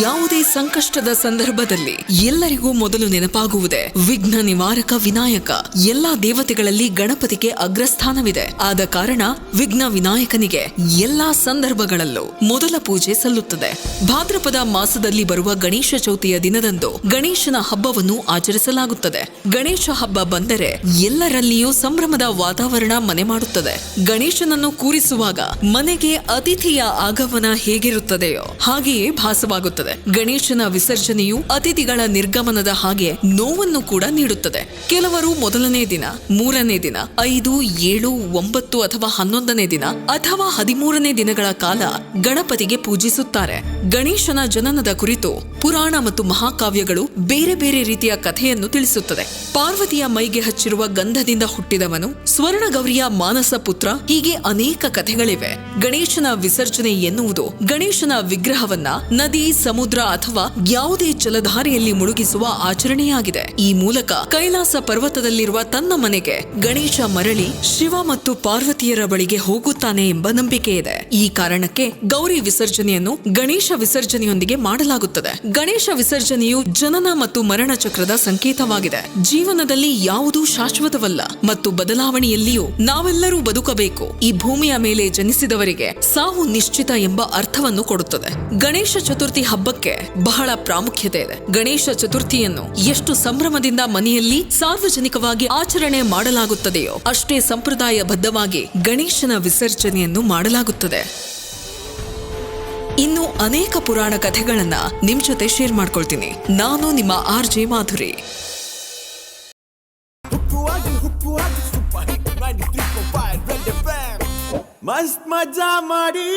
ಯಾವುದೇ ಸಂಕಷ್ಟದ ಸಂದರ್ಭದಲ್ಲಿ ಎಲ್ಲರಿಗೂ ಮೊದಲು ನೆನಪಾಗುವುದೇ ವಿಘ್ನ ನಿವಾರಕ ವಿನಾಯಕ. ಎಲ್ಲಾ ದೇವತೆಗಳಲ್ಲಿ ಗಣಪತಿಗೆ ಅಗ್ರಸ್ಥಾನವಿದೆ. ಆದ ಕಾರಣ ವಿಘ್ನ ವಿನಾಯಕನಿಗೆ ಎಲ್ಲಾ ಸಂದರ್ಭಗಳಲ್ಲೂ ಮೊದಲ ಪೂಜೆ ಸಲ್ಲುತ್ತದೆ. ಭಾದ್ರಪದ ಮಾಸದಲ್ಲಿ ಬರುವ ಗಣೇಶ ಚೌತಿಯ ದಿನದಂದು ಗಣೇಶನ ಹಬ್ಬವನ್ನು ಆಚರಿಸಲಾಗುತ್ತದೆ. ಗಣೇಶ ಹಬ್ಬ ಬಂದರೆ ಎಲ್ಲರಲ್ಲಿಯೂ ಸಂಭ್ರಮದ ವಾತಾವರಣ ಮನೆ ಮಾಡುತ್ತದೆ. ಗಣೇಶನನ್ನು ಕೂರಿಸುವಾಗ ಮನೆಗೆ ಅತಿಥಿಯ ಆಗಮನ ಹೇಗಿರುತ್ತದೆಯೋ ಹಾಗೆಯೇ ಭಾಸವಾಗುತ್ತದೆ. ಗಣೇಶನ ವಿಸರ್ಜನೆಯು ಅತಿಥಿಗಳ ನಿರ್ಗಮನದ ಹಾಗೆ ನೋವನ್ನು ಕೂಡ ನೀಡುತ್ತದೆ. ಕೆಲವರು ಮೊದಲನೇ ದಿನ, ಮೂರನೇ ದಿನ, ಐದು, ಏಳು, ಒಂಬತ್ತು ಅಥವಾ ಹನ್ನೊಂದನೇ ದಿನ ಅಥವಾ ಹದಿಮೂರನೇ ದಿನಗಳ ಕಾಲ ಗಣಪತಿಗೆ ಪೂಜಿಸುತ್ತಾರೆ. ಗಣೇಶನ ಜನನದ ಕುರಿತು ಪುರಾಣ ಮತ್ತು ಮಹಾಕಾವ್ಯಗಳು ಬೇರೆ ಬೇರೆ ರೀತಿಯ ಕಥೆಯನ್ನು ತಿಳಿಸುತ್ತದೆ. ಪಾರ್ವತಿಯ ಮೈಗೆ ಹಚ್ಚಿರುವ ಗಂಧದಿಂದ ಹುಟ್ಟಿದವನು ಸ್ವರ್ಣಗೌರಿಯ ಮಾನಸ ಪುತ್ರ ಹೀಗೆ ಅನೇಕ ಕಥೆಗಳಿವೆ. ಗಣೇಶನ ವಿಸರ್ಜನೆ ಎನ್ನುವುದು ಗಣೇಶನ ವಿಗ್ರಹವನ್ನ ನದಿ ಸಮುದ್ರ ಅಥವಾ ಯಾವುದೇ ಜಲಧಾರೆಯಲ್ಲಿ ಮುಳುಗಿಸುವ ಆಚರಣೆಯಾಗಿದೆ. ಈ ಮೂಲಕ ಕೈಲಾಸ ಪರ್ವತದಲ್ಲಿರುವ ತನ್ನ ಮನೆಗೆ ಗಣೇಶ ಮರಳಿ ಶಿವ ಮತ್ತು ಪಾರ್ವತಿಯರ ಬಳಿಗೆ ಹೋಗುತ್ತಾನೆ ಎಂಬ ನಂಬಿಕೆ ಇದೆ. ಈ ಕಾರಣಕ್ಕೆ ಗೌರಿ ವಿಸರ್ಜನೆಯನ್ನು ಗಣೇಶ ವಿಸರ್ಜನೆಯೊಂದಿಗೆ ಮಾಡಲಾಗುತ್ತದೆ. ಗಣೇಶ ವಿಸರ್ಜನೆಯು ಜನನ ಮತ್ತು ಮರಣ ಚಕ್ರದ ಸಂಕೇತವಾಗಿದೆ. ಜೀವನದಲ್ಲಿ ಯಾವುದೂ ಶಾಶ್ವತವಲ್ಲ ಮತ್ತು ಬದಲಾವಣೆಯಲ್ಲಿಯೂ ನಾವೆಲ್ಲರೂ ಬದುಕಬೇಕು. ಈ ಭೂಮಿಯ ಮೇಲೆ ಜನಿಸಿದವರಿಗೆ ಸಾವು ನಿಶ್ಚಿತ ಎಂಬ ಅರ್ಥವನ್ನು ಕೊಡುತ್ತದೆ. ಗಣೇಶ ಚತುರ್ಥಿ ಹಬ್ಬಕ್ಕೆ ಬಹಳ ಪ್ರಾಮುಖ್ಯತೆ ಇದೆ. ಗಣೇಶ ಚತುರ್ಥಿಯನ್ನು ಎಷ್ಟು ಸಂಭ್ರಮದಿಂದ ಮನೆಯಲ್ಲಿ ಸಾರ್ವಜನಿಕವಾಗಿ ಆಚರಣೆ ಮಾಡಲಾಗುತ್ತದೆಯೋ ಅಷ್ಟೇ ಸಂಪ್ರದಾಯ ಬದ್ಧವಾಗಿ ಗಣೇಶನ ವಿಸರ್ಜನೆಯನ್ನು ಮಾಡಲಾಗುತ್ತದೆ. ಇನ್ನು ಅನೇಕ ಪುರಾಣ ಕಥೆಗಳನ್ನ ನಿಮ್ ಜೊತೆ ಶೇರ್ ಮಾಡ್ಕೊಳ್ತೀನಿ. ನಾನು ನಿಮ್ಮ ಆರ್ ಜೆ ಮಾಧುರಿ. ಹುಕ್ಕುವಾಗಿ ಹುಕ್ಕುವಾಗಿ ಸೂಪರ್ ಹಿಟ್ 93.5 ರೆಡ್ ಎಫ್ಎಂ ಮಸ್ತ್ ಮಜಾ ಮಾಡಿ.